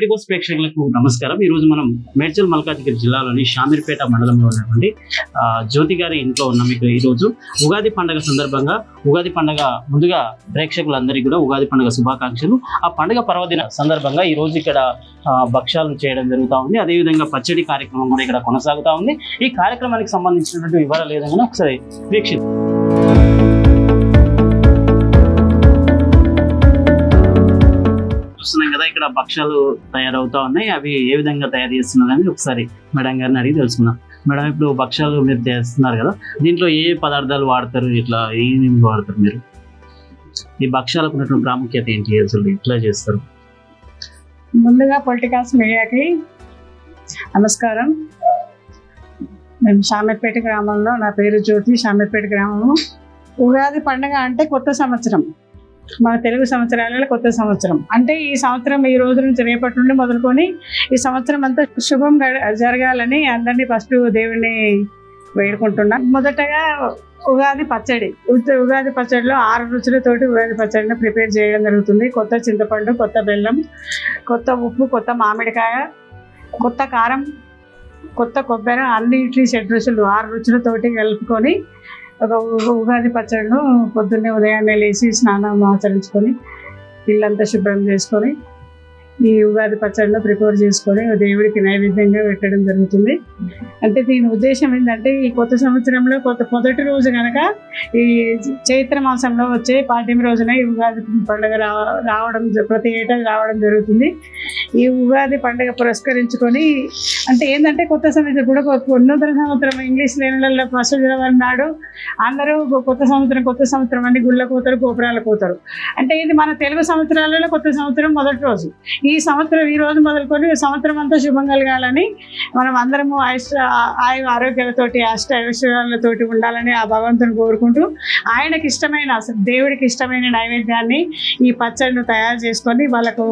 Politicos ప్రేక్షకులకు నమస్కారం. ఈ రోజు మనం మేడ్చల్ మల్కాజ్గిరి జిల్లాలోని షామీర్పేట మండలంలో ఉన్నటువంటి జ్యోతి గారి ఇంట్లో ఉన్న మీకు ఈ రోజు. ఉగాది పండుగ సందర్భంగా ఉగాది పండగ ముందుగా ప్రేక్షకులందరికీ కూడా ఉగాది పండుగ శుభాకాంక్షలు. ఆ పండుగ పర్వదిన సందర్భంగా ఈ రోజు ఇక్కడ భక్ష్యాలు చేయడం జరుగుతూ ఉంది. అదేవిధంగా పచ్చడి కార్యక్రమం కూడా ఇక్కడ కొనసాగుతా ఉంది. ఈ కార్యక్రమానికి సంబంధించినటువంటి వివరాలు ఏదైనా ఒకసారి వీక్షిద్దాం చూస్తున్నాం కదా ఇక్కడ భక్ష్యాలు తయారవుతా ఉన్నాయి. అవి ఏ విధంగా తయారు చేస్తున్నారని ఒకసారి మేడం గారిని అడిగి తెలుసుకుందాం. మేడం ఇప్పుడు భక్ష్యాలు మీరు చేస్తున్నారు కదా దీంట్లో ఏ పదార్థాలు వాడతారు? ఇట్లా ఏమేమి వాడతారు మీరు? ఈ భక్ష్యాలకు ఉన్నటువంటి ప్రాముఖ్యత ఏంటి? అసలు ఇట్లా చేస్తారు? ముందుగా పొలిటికల్స్ మీడియాకి నమస్కారం. మేము షామీర్పేట గ్రామంలో నా పేరు జ్యోతి షామీర్పేట గ్రామము. ఉగాది పండుగ అంటే కొత్త సంవత్సరం. మన తెలుగు సంవత్సరాలలో కొత్త సంవత్సరం. అంటే ఈ సంవత్సరం ఈ రోజు నుంచి రేపటి నుండి మొదలుకొని ఈ సంవత్సరం అంతా శుభం జరగాలని అందరినీ ఫస్ట్ దేవుణ్ణి వేడుకుంటున్నాం. మొదటగా ఉగాది పచ్చడి. ఉగాది పచ్చడిలో ఆరు రుచులతోటి ఉగాది పచ్చడిని ప్రిపేర్ చేయడం జరుగుతుంది. కొత్త చింతపండు కొత్త బెల్లం కొత్త ఉప్పు కొత్త మామిడికాయ కొత్త కారం కొత్త కొబ్బరి అన్నిటి షెడ్ రుచులు ఆరు రుచులతోటి కలుపుకొని ఒక ఉగాది పచ్చడిను పొద్దున్నే ఉదయాన్నే లేచి స్నానం ఆచరించుకొని ఇల్లంతా శుభ్రం చేసుకొని ఈ ఉగాది పచ్చడిలో ప్రిపేర్ చేసుకొని దేవుడికి నైవేద్యంగా పెట్టడం జరుగుతుంది. అంటే దీని ఉద్దేశం ఏంటంటే ఈ కొత్త సంవత్సరంలో కొత్త మొదటి రోజు కనుక ఈ చైత్ర మాసంలో వచ్చే పాడ్యమి రోజున ఈ ఉగాది పండుగ రావడం జ- ప్రతి ఏటా రావడం జరుగుతుంది. ఈ ఉగాది పండుగ పురస్కరించుకొని అంటే ఏంటంటే కొత్త సంవత్సరం కూడా నూతన సంవత్సరం ఇంగ్లీష్ నెలలలో ఫస్ట్ జనవరి నాడు అందరూ కొత్త సంవత్సరం కొత్త సంవత్సరం అని గుళ్ళకు పోతారు గోపురాలకు పోతారు అంటే ఇది మన తెలుగు సంవత్సరాలలో కొత్త సంవత్సరం మొదటి రోజు. ఈ ఈ సంవత్సరం ఈ రోజు మొదలుకొని సంవత్సరం అంతా శుభం కలగాలని మనం అందరము ఆయుష్ ఆయు ఆరోగ్యాలతోటి అష్ట ఐశ్వర్యాలతోటి ఉండాలని ఆ భగవంతుని కోరుకుంటూ ఆయనకి ఇష్టమైన అసలు దేవుడికి ఇష్టమైన నైవేద్యాన్ని ఈ పచ్చడిని తయారు చేసుకొని వాళ్ళకు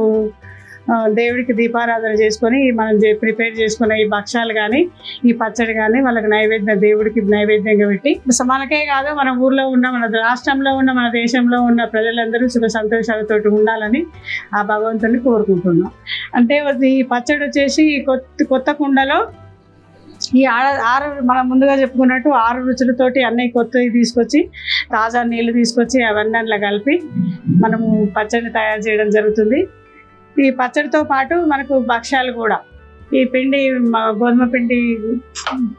దేవుడికి దీపారాధన చేసుకొని మనం ప్రిపేర్ చేసుకున్న ఈ భక్షాలు కానీ ఈ పచ్చడి కానీ వాళ్ళకి నైవేద్యం దేవుడికి నైవేద్యంగా పెట్టి మనకే కాదు మన ఊర్లో ఉన్న మన రాష్ట్రంలో ఉన్న మన దేశంలో ఉన్న ప్రజలందరూ సుఖ సంతోషాలతో ఉండాలని ఆ భగవంతుని కోరుకుంటున్నాం. అంటే ఈ పచ్చడి వచ్చేసి ఈ కొత్త కొత్త కుండలో ఈ ఆర ఆరు మనం ముందుగా చెప్పుకున్నట్టు ఆరు రుచులతోటి అన్నీ కొత్తవి తీసుకొచ్చి తాజా నీళ్ళు తీసుకొచ్చి అవన్నీ కలిపి మనము పచ్చడిని తయారు చేయడం జరుగుతుంది. ఈ పచ్చడితో పాటు మనకు భక్ష్యాలు కూడా. ఈ పిండి గోధుమ పిండి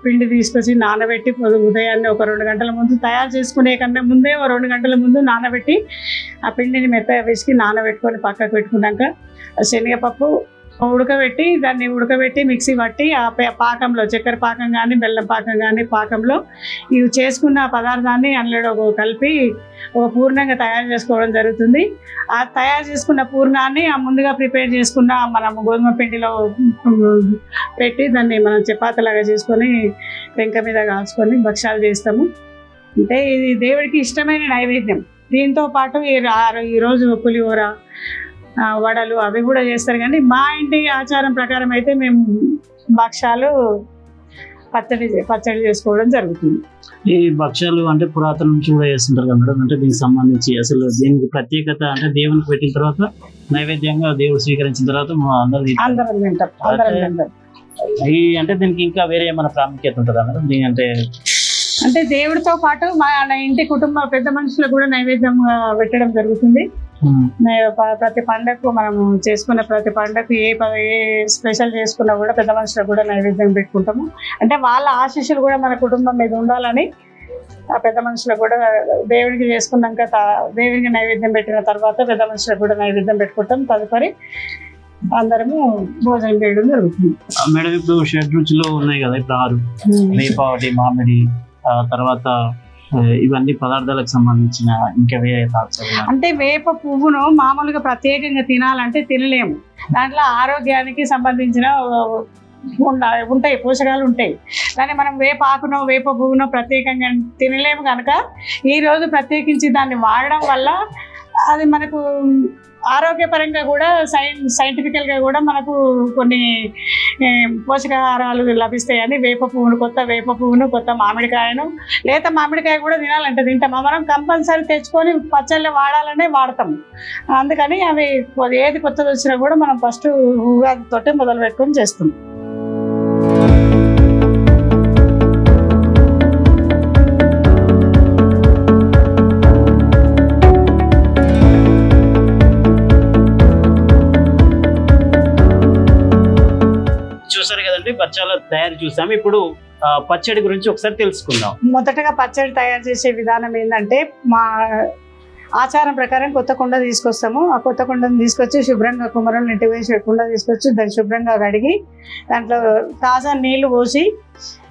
పిండి తీసుకొచ్చి నానబెట్టి ఉదయాన్నే ఒక రెండు గంటల ముందు తయారు చేసుకునే కన్నా ముందే ఒక రెండు గంటల ముందు నానబెట్టి ఆ పిండిని మెత్త వేసుకి నానబెట్టుకొని పక్కకు పెట్టుకున్నాక శనగపప్పు ఉడకబెట్టి దాన్ని ఉడకబెట్టి మిక్సీ పట్టి ఆ పే- పాకంలో చక్కెర పాకం కానీ బెల్లం పాకం కానీ పాకంలో ఇవి చేసుకున్న పదార్థాన్ని అందులో ఒక కలిపి ఒక పూర్ణంగా తయారు చేసుకోవడం జరుగుతుంది. ఆ తయారు చేసుకున్న పూర్ణాన్ని ఆ ముందుగా ప్రిపేర్ చేసుకున్న మనం గోధుమ పిండిలో పెట్టి దాన్ని మనం చపాతీలాగా చేసుకొని పెంక మీద కాల్చుకొని భక్ష్యాలు చేస్తాము. అంటే ఇది దేవుడికి ఇష్టమైన నైవేద్యం. దీంతో పాటు ఈ ఈరోజు పులిహోర వడలు అవి కూడా చేస్తారు. కానీ మా ఇంటి ఆచారం ప్రకారం అయితే మేము భక్ష్యాలు పచ్చడి పచ్చడి చేసుకోవడం జరుగుతుంది. ఈ భక్ష్యాలు అంటే పురాతన నుంచి కూడా చేస్తుంటారు కదా మేడం? అంటే దీనికి సంబంధించి అసలు దీనికి ప్రత్యేకత అంటే దేవునికి పెట్టిన తర్వాత నైవేద్యంగా దేవుడు స్వీకరించిన తర్వాత అందరూ తింటారు. ఈ అంటే దీనికి ఇంకా వేరే ఏమైనా ప్రాముఖ్యత ఉంటుందా మేడం? దీని అంటే అంటే దేవుడితో పాటు మా ఇంటి కుటుంబ పెద్ద మనుషులకు కూడా నైవేద్యం పెట్టడం జరుగుతుంది. ప్రతి పండగకు మనము చేసుకున్న ప్రతి పండగకు ఏ ఏ స్పెషల్ చేసుకున్నా కూడా పెద్ద మనుషులకు కూడా నైవేద్యం పెట్టుకుంటాము. అంటే వాళ్ళ ఆశీస్సులు కూడా మన కుటుంబం మీద ఉండాలని ఆ పెద్ద మనుషులకు కూడా దేవుడికి చేసుకున్నాక దేవుడికి నైవేద్యం పెట్టిన తర్వాత పెద్ద మనుషులకు కూడా నైవేద్యం పెట్టుకుంటాం. తదుపరి అందరము భోజనం చేయడం జరుగుతుంది. మేడం ఇప్పుడు షెడ్ రుచులు ఉన్నాయి కదా ఇప్పుడు ఆరు. వేపావటి మామిడి ఆ తర్వాత ఇవన్నీ పదార్థాలకు సంబంధించిన ఇంకా వేరే అంటే వేప పువ్వును మామూలుగా ప్రత్యేకంగా తినాలంటే తినలేము. దాంట్లో ఆరోగ్యానికి సంబంధించిన ఉంటాయి పోషకాలు ఉంటాయి. కానీ మనం వేప ఆకునో వేప పువ్వునో ప్రత్యేకంగా తినలేము కనుక ఈరోజు ప్రత్యేకించి దాన్ని వాడడం వల్ల అది మనకు ఆరోగ్యపరంగా కూడా సైన్ సైంటిఫికల్గా కూడా మనకు కొన్ని పోషకాహారాలు లభిస్తాయని వేప పువ్వును కొత్త వేప పువ్వును కొత్త మామిడికాయను లేత మామిడికాయ కూడా తినాలంటే తింటాం. మనం కంపల్సరీ తెచ్చుకొని పచ్చళ్ళు వాడాలనే వాడతాం. అందుకని అవి ఏది కొత్తది వచ్చినా కూడా మనం ఫస్ట్ ఉగాది తోటే మొదలు పెట్టుకొని చేస్తాం. పచ్చళ్ళ తయారు చూసాం ఇప్పుడు పచ్చడి గురించి ఒకసారి తెలుసుకుందాం. మొదటగా పచ్చడి తయారు చేసే విధానం ఏంటంటే మా ఆచారం ప్రకారం కొత్త కుండ తీసుకొస్తాము. ఆ కొత్త కుండను తీసుకొచ్చి శుభ్రంగా కుమరం ఇంటి వేసి కుండ తీసుకొచ్చి దాన్ని శుభ్రంగా కడిగి దాంట్లో తాజా నీళ్ళు పోసి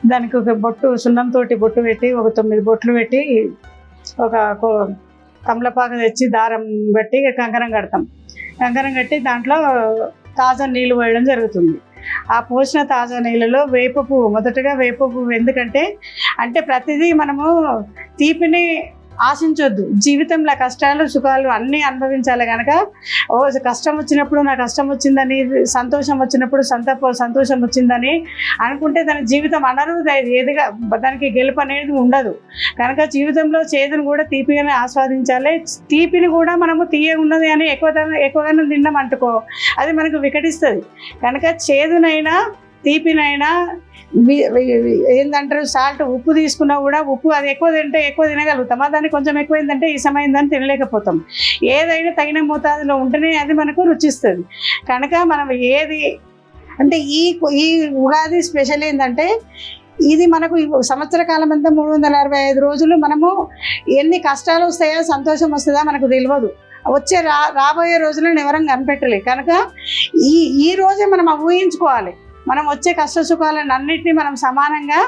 దానికి ఒక బొట్టు సున్నంతో బొట్టు పెట్టి ఒక తొమ్మిది బొట్లు పెట్టి ఒక కో- తెచ్చి దారం పెట్టి కంకరం కడతాం. కంకరం కట్టి దాంట్లో తాజా నీళ్ళు పోయడం జరుగుతుంది. ఆ పోసిన తాజా నీళ్ళలో వేప పువ్వు మొదటగా వేప పువ్వు ఎందుకంటే అంటే ప్రతిదీ మనము తీపిని ఆశించొద్దు. జీవితంలో కష్టాలు సుఖాలు అన్నీ అనుభవించాలి కనుక ఓ కష్టం వచ్చినప్పుడు నా కష్టం వచ్చిందని సంతోషం వచ్చినప్పుడు సంతాప సంతోషం వచ్చిందని అనుకుంటే తన జీవితం అనరు. ఏదిగా దానికి గెలుపు అనేది ఉండదు. కనుక జీవితంలో చేదును కూడా తీపిగానే ఆస్వాదించాలి. తీపిని కూడా మనము తీయ ఉన్నది అని ఎక్కువ ఎక్కువగానే తిన్నాం అంటుకో అది మనకు వికటిస్తుంది. కనుక చేదునైనా తీపినైనా ఏంటంటారు సాల్ట్ ఉప్పు తీసుకున్నా కూడా ఉప్పు అది ఎక్కువ తింటే ఎక్కువ తినగలుగుతామా దాన్ని కొంచెం ఎక్కువైందంటే ఈ సమయం దాన్ని తినలేకపోతాం. ఏదైనా తగిన మోతాదులో ఉంటేనే అది మనకు రుచిస్తుంది. కనుక మనం ఏది అంటే ఈ ఈ ఉగాది స్పెషల్ ఏంటంటే ఇది మనకు సంవత్సర కాలం అంతా మూడు వందల అరవై ఐదు రోజులు మనము ఎన్ని కష్టాలు వస్తాయో సంతోషం వస్తుందా మనకు తెలియదు. వచ్చే రా రాబోయే రోజులను ఎవరం కనిపెట్టలే కనుక ఈ ఈ రోజే మనం ఊహించుకోవాలి. మనం వచ్చే కష్ట సుఖాలను అన్నింటినీ మనం సమానంగా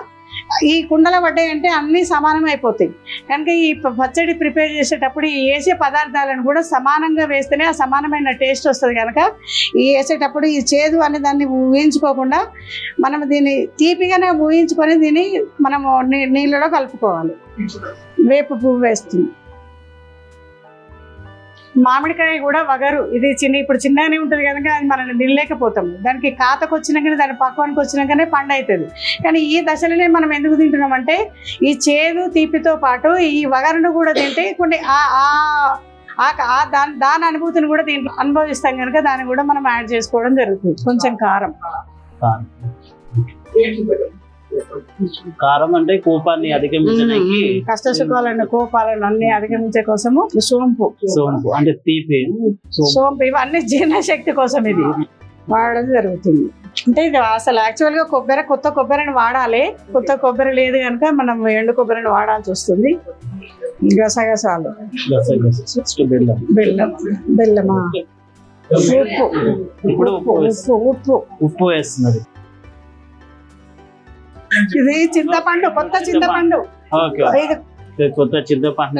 ఈ కుండల పడ్డాయంటే అన్నీ సమానమైపోతాయి. కనుక ఈ ప- పచ్చడి ప్రిపేర్ చేసేటప్పుడు ఈ వేసే పదార్థాలను కూడా సమానంగా వేస్తేనే ఆ సమానమైన టేస్ట్ వస్తుంది కనుక ఈ వేసేటప్పుడు ఈ చేదు అనే దాన్ని ఊహించుకోకుండా మనం దీన్ని తీపిగానే ఊహించుకొని దీన్ని మనము నీ నీళ్ళలో కలుపుకోవాలి. వేపు పువ్వు వేస్తుంది. మామిడికాయ కూడా వగరు. ఇది చిన్న ఇప్పుడు చిన్నగానే ఉంటుంది కనుక అది మనం తినలేకపోతాం. దానికి కాతకు వచ్చినాకనే దాని పక్వానికి వచ్చినాకనే పండు అవుతుంది కానీ ఈ దశలోనే మనం ఎందుకు తింటున్నాం అంటే ఈ చేదు తీపితో పాటు ఈ వగరును కూడా తింటే కొన్ని ఆ ఆ- ఆ దాని దాని అనుభూతిని కూడా దీంట్లో అనుభవిస్తాం కనుక దాన్ని కూడా మనం యాడ్ చేసుకోవడం జరుగుతుంది. కొంచెం కారం. కారం. అంటే కోపాన్ని అధిగమించడానికి కష్ట సుఖాలను కోపాలను అన్ని అధిగమించే కోసము సోంపు. సోంపు అంటే తీపి సోంపు. ఇవన్నీ జీర్ణశక్తి కోసం ఇది. వాడడం జరుగుతుంది. అంటే ఇది అసలు యాక్చువల్గా కొబ్బరి కొత్త కొబ్బరిని వాడాలి. కొత్త కొబ్బరి లేదు కనుక మనం ఎండు కొబ్బరిని వాడాల్సి వస్తుంది. గసగసాలు. బెల్లం. బెల్లం బెల్లమా? ఉప్పు. ఇప్పుడు ఉప్పు ఉప్పు ఉప్పు. వేస్తున్నది ఇది చింతపండు కొత్త చింతపండు. కొత్త చింతపండు.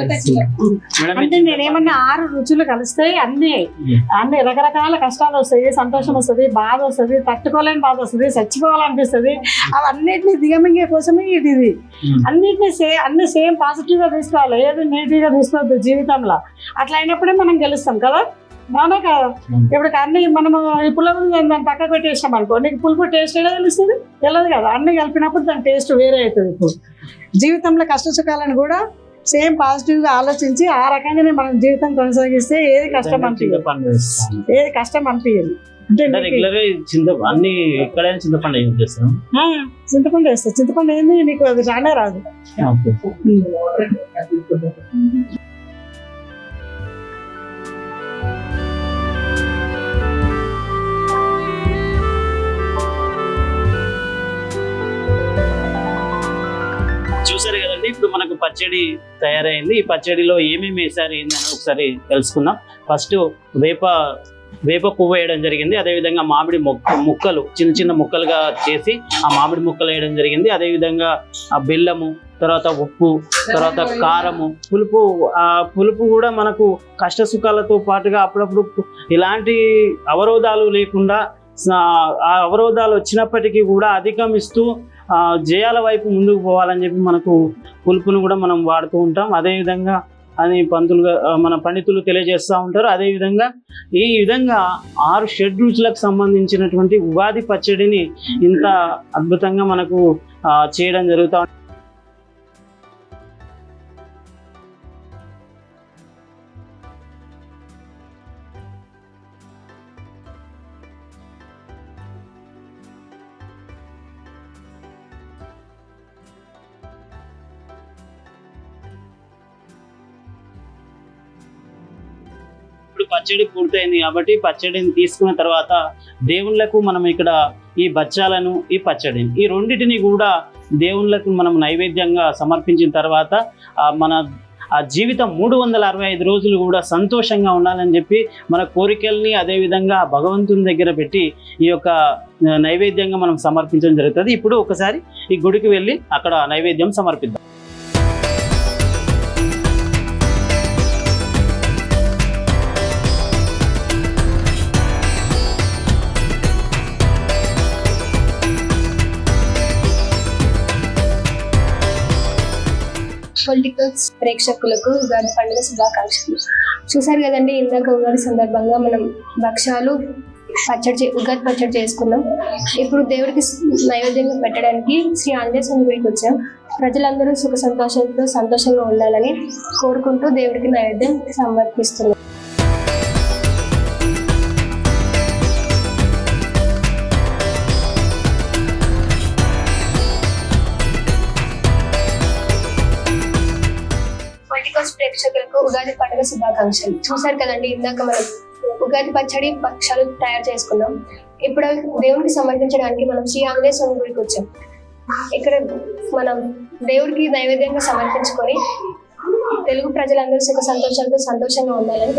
అంటే నేనేమన్నా ఆరు రుచులు కలిస్తాయి అన్ని అన్ని రకరకాల కష్టాలు వస్తాయి సంతోషం వస్తుంది బాధ వస్తుంది తట్టుకోలేని బాధ వస్తుంది చచ్చిపోవాలనిపిస్తుంది. అవన్నిటిని దిగమింగే కోసమే ఇది ఇది. అన్నిటిని సే అన్ని సేమ్ పాజిటివ్గా తీసుకోవాలి. ఏది నెగిటివ్గా తీసుకోవద్దు జీవితంలో. అట్లా అయినప్పుడే మనం గెలుస్తాం కదా? అవునా కదా. ఇప్పుడు అన్ని మనము ఈ పులుపు దాన్ని పక్కకు పెట్టేసాం అనుకో నీకు పులుపు టేస్ట్ ఎలా తెలుస్తుంది? తెలియదు కదా. అన్ని కలిపినప్పుడు దాని టేస్ట్ వేరే అవుతుంది ఇప్పుడు. జీవితంలో కష్ట సుఖాలను కూడా సేమ్ పాజిటివ్గా ఆలోచించి ఆ రకంగానే మనం జీవితం కొనసాగిస్తే ఏది కష్టం అనిపించదు. ఏది కష్టం అనిపించదు. చింతపండు చింతపండు వేస్తా. చింతపండు ఏంది? నీకు అది రానే రాదు. ఇప్పుడు మనకు పచ్చడి తయారైంది. ఈ పచ్చడిలో ఏమేమి వేసారు ఏందని ఒకసారి తెలుసుకుందాం. ఫస్ట్ వేప వేప పువ్వు వేయడం జరిగింది. అదేవిధంగా మామిడి మొక్క ముక్కలు చిన్న చిన్న ముక్కలుగా చేసి ఆ మామిడి ముక్కలు వేయడం జరిగింది. అదేవిధంగా ఆ బెల్లము తర్వాత ఉప్పు తర్వాత కారము పులుపు ఆ పులుపు కూడా మనకు కష్ట సుఖాలతో పాటుగా అప్పుడప్పుడు ఇలాంటి అవరోధాలు లేకుండా ఆ అవరోధాలు వచ్చినప్పటికీ కూడా అధిగమిస్తూ ఆ, జయాల వైపు ముందుకు పోవాలని చెప్పి మనకు పులుపును కూడా మనం వాడుతూ ఉంటాం. అదేవిధంగా అని పంతులుగా మన పండితులు తెలియజేస్తూ ఉంటారు. అదేవిధంగా ఈ విధంగా ఆరు షెడ్ రుచులకు సంబంధించినటువంటి ఉగాది పచ్చడిని ఇంత అద్భుతంగా మనకు ఆ, చేయడం జరుగుతూ పచ్చడి పూర్తయింది కాబట్టి పచ్చడిని తీసుకున్న తర్వాత దేవుళ్ళకు మనం ఇక్కడ ఈ బచ్చాలను ఈ పచ్చడిని ఈ రెండింటిని కూడా దేవుళ్ళకు మనం నైవేద్యంగా సమర్పించిన తర్వాత మన ఆ జీవితం మూడు వందల అరవై ఐదు రోజులు కూడా సంతోషంగా ఉండాలని చెప్పి మన కోరికల్ని అదేవిధంగా భగవంతుని దగ్గర పెట్టి ఈ యొక్క నైవేద్యంగా మనం సమర్పించడం జరుగుతుంది. ఇప్పుడు ఒకసారి ఈ గుడికి వెళ్ళి అక్కడ నైవేద్యం సమర్పిద్దాం. పొలిటికల్స్ ప్రేక్షకులకు ఉగాది పండుగ శుభాకాంక్షలు. చూసారు కదండి ఇందాక ఉగాది సందర్భంగా మనం భక్ష్యాలు పచ్చడి చే- ఉగాది పచ్చడి చేసుకున్నాం. ఇప్పుడు దేవుడికి నైవేద్యంగా పెట్టడానికి శ్రీ ఆంజనేయ స్వామి గుడికి వచ్చాం. ప్రజలందరూ సుఖ సంతోషంతో సంతోషంగా ఉండాలని కోరుకుంటూ దేవుడికి నైవేద్యం సమర్పిస్తున్నాం. ఉగాది పండుగ శుభాకాంక్షలు. చూసారు కదండి ఇందాక మనం ఉగాది పచ్చడి భక్షాలు తయారు చేసుకున్నాం. ఇప్పుడు దేవుడికి సమర్పించడానికి మనం శ్రీ ఆంజనేయ స్వామి గుడికి వచ్చాం. ఇక్కడ మనం దేవుడికి నైవేద్యంగా సమర్పించుకొని తెలుగు ప్రజలందరూ సుఖ సంతోషాలతో సంతోషంగా ఉండాలని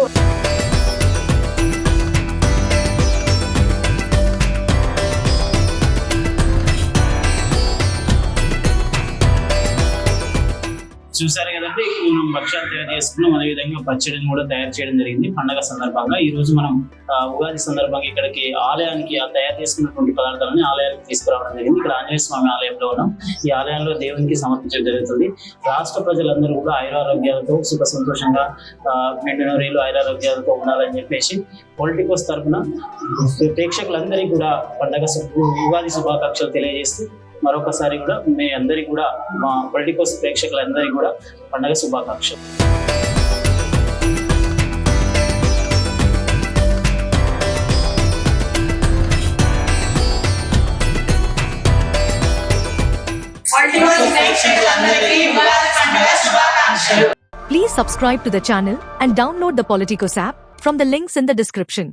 చూసారు కదండి ఇప్పుడు మనం భక్ష్యాలు తయారు చేసుకున్నాం అదే విధంగా పచ్చడిని కూడా తయారు చేయడం జరిగింది పండగ సందర్భంగా. ఈ రోజు మనం ఆ, ఉగాది సందర్భంగా ఇక్కడికి ఆలయానికి ఆ తయారు చేసుకున్నటువంటి పదార్థాలని ఆలయానికి తీసుకురావడం జరిగింది. ఇక్కడ ఆంజనేయ స్వామి ఆలయంలో ఉన్నాం. ఈ ఆలయంలో దేవునికి సమర్పించడం జరుగుతుంది. రాష్ట్ర ప్రజలందరూ కూడా ఆయురారోగ్యాలతో సుఖ సంతోషంగా ఆ, ఆయురారోగ్యాలతో ఉండాలని చెప్పేసి పొలిటికోస్ తరఫున ప్రేక్షకులందరికీ కూడా పండగ ఉగాది శుభాకాంక్షలు తెలియజేస్తూ మరొకసారి కూడా మీ అందరికీ కూడా మా పొలిటికోస్ ప్రేక్షకులందరికీ కూడా పండగ శుభాకాంక్షలు Please subscribe to the channel and download the Politicos app from the links in the description.